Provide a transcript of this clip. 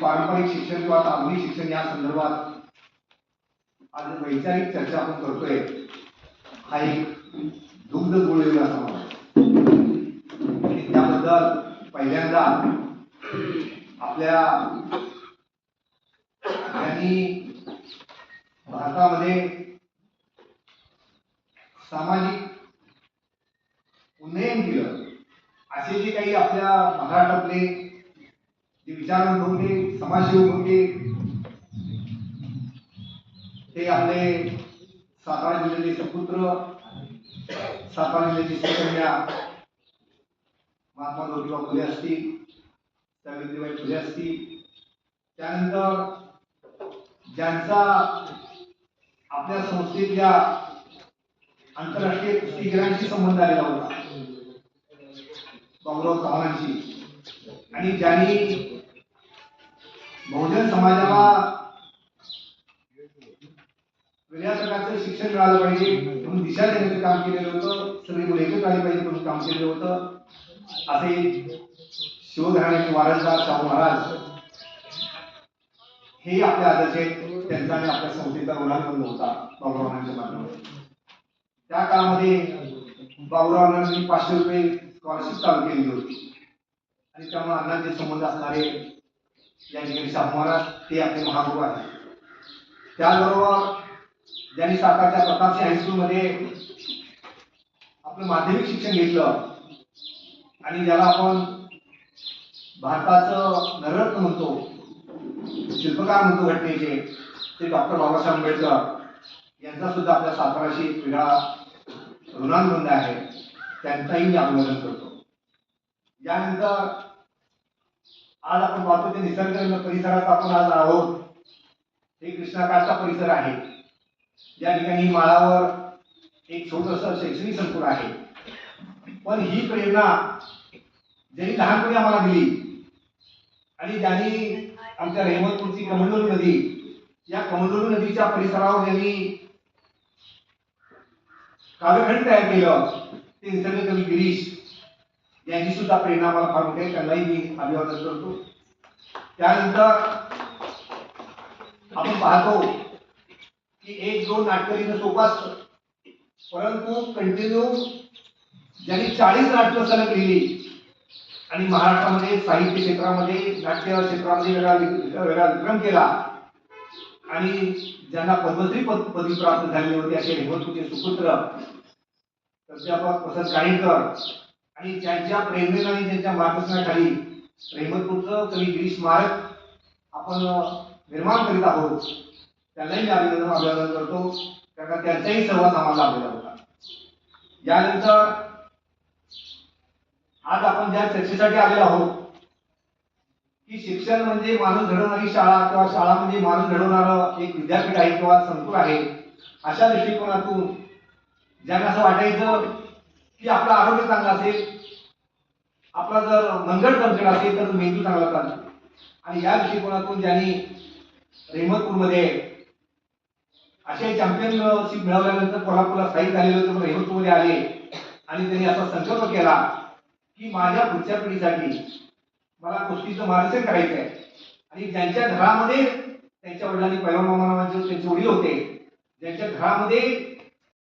पारंपरिक शिक्षण किंवा आधुनिक शिक्षण या संदर्भात आज वैचारिक चर्चा आपण करतोय. हा एक दुग्ध गुळलेला समाज आणि त्याबद्दल पहिल्यांदा आपल्या यांनी भारतामध्ये सामाजिक उन्नयन केलं. असे जे काही आपल्या महाराष्ट्रातले जे विचार होते समाजसेवक होते ते आपले सातारा जिल्ह्याचे सपुत्र सातारा जिल्ह्याची सुकन्या महात्मा ज्योतिबा फुले असतील सावित्रीबाई फुले असतील. त्यानंतर ज्यांचा आपल्या संस्थेतल्या आंतरराष्ट्रीय कुस्तीगिरांशी संबंध आलेला होता बाबुराव चव्हाणांशी. आणि ज्यांनी बहुजन समाजाला वेगळ्या प्रकारचं शिक्षण मिळालं पाहिजे म्हणून दिशा देण्याचं काम केलेलं होतं सगळी मुलं एकत्र आली पाहिजे म्हणून काम केलेलं होतं. असे शिवघराण्याचे वारसदार शाहू महाराज हे आपले आदर्श आहेत. त्यांचा आणि आपल्या संस्थेचा ऋणानुबंध होता बाबुरावांच्या माध्यमातून. त्या काळामध्ये बाबुरावांनी पाचशे रुपये स्कॉलरशिप चालू केली होती. आणि त्यामुळे अण्णांचे संबंध असणारे या ठिकाणी शाहू महाराज ते आपले महागुरू आहेत त्याचबरोबर ज्यांनी सातारच्या प्रतापसिंह हायस्कूलमध्ये आपलं माध्यमिक शिक्षण घेतलं आणि ज्याला आपण भारताचं नररत्न म्हणतो शिल्पकार म्हणतो घटनेचे ते डॉक्टर बाबासाहेब आंबेडकर यांचा सुद्धा आपल्या साताराशी वेगळा ऋणानुबंध आहे. त्यांचाही मी अभिवादन करतो. यानंतर आज आपण पाहतो ते निसर्गरम्य परिसरात आपण आज आहोत. हे कृष्णाकाठचा परिसर आहे. या ठिकाणी माळावर एक छोटस शैक्षणिक संकुल आहे. पण ही प्रेरणा ज्यांनी लहानपणी आम्हाला दिली आणि ज्यांनी आमच्या रेहमतपूरची कमंडोली नदी या कमंडोली नदीच्या परिसरावर ज्यांनी काव्यखंड तयार केलं ते निसर्ग कवी गिरीश यांची सुद्धा प्रेरणा मला फार मोठी त्यांनाही मी अभिवादन करतो. त्यानंतर आपण पाहतो की एक दोन नाटकं लिहिणं सोपं असतं. परंतु कंटिन्यू ज्यांनी चाळीस नाटकं सलग लिहिली आणि महाराष्ट्रामध्ये साहित्य क्षेत्रामध्ये नाट्य क्षेत्रामध्ये वेगळा वेगळा विक्रम केला आणि ज्यांना पद्मश्री पद पदवी प्राप्त झालेली होती असे होते सुपुत्र प्राध्यापक वसंत काणेकर आणि ज्यांच्या प्रेरणेला आणि त्यांच्या मार्गदर्शनाखाली रेहमतपूरचं कवी गिरीश स्मारक आपण निर्माण करीत आहोत त्यांनाही मी अभिनंदन करतो. कारण त्यांचाही सहवास आम्हाला लाभलेला होता. यानंतर आज आपण ज्या चर्चेसाठी आलेलो आहोत की शिक्षण म्हणजे माणूस घडवणारी शाळा किंवा शाळा म्हणजे माणूस घडवणारं एक विद्यापीठ आहे किंवा संकुल आहे अशा दृष्टिकोनातून ज्यांना असं वाटायचं की आपलं आरोग्य चांगलं असेल आपला जर मनगट दर्शन असेल तर मेंदू चांगला चालतो आणि या दृष्टिकोनातून ज्यांनी रेहमतपूरमध्ये असे चॅम्पियनशिप मिळवल्यानंतर कोल्हापूरला स्थायिक झालेले होते पण रेहमतपूरमध्ये आले आणि त्यांनी असा संकल्प केला की माझ्या पुढच्या पिढीसाठी मला कुस्तीचं मार्गदर्शन करायचं आहे आणि ज्यांच्या घरामध्ये त्यांच्या वडिलांनी पैलवान त्यांचे वडील होते ज्यांच्या घरामध्ये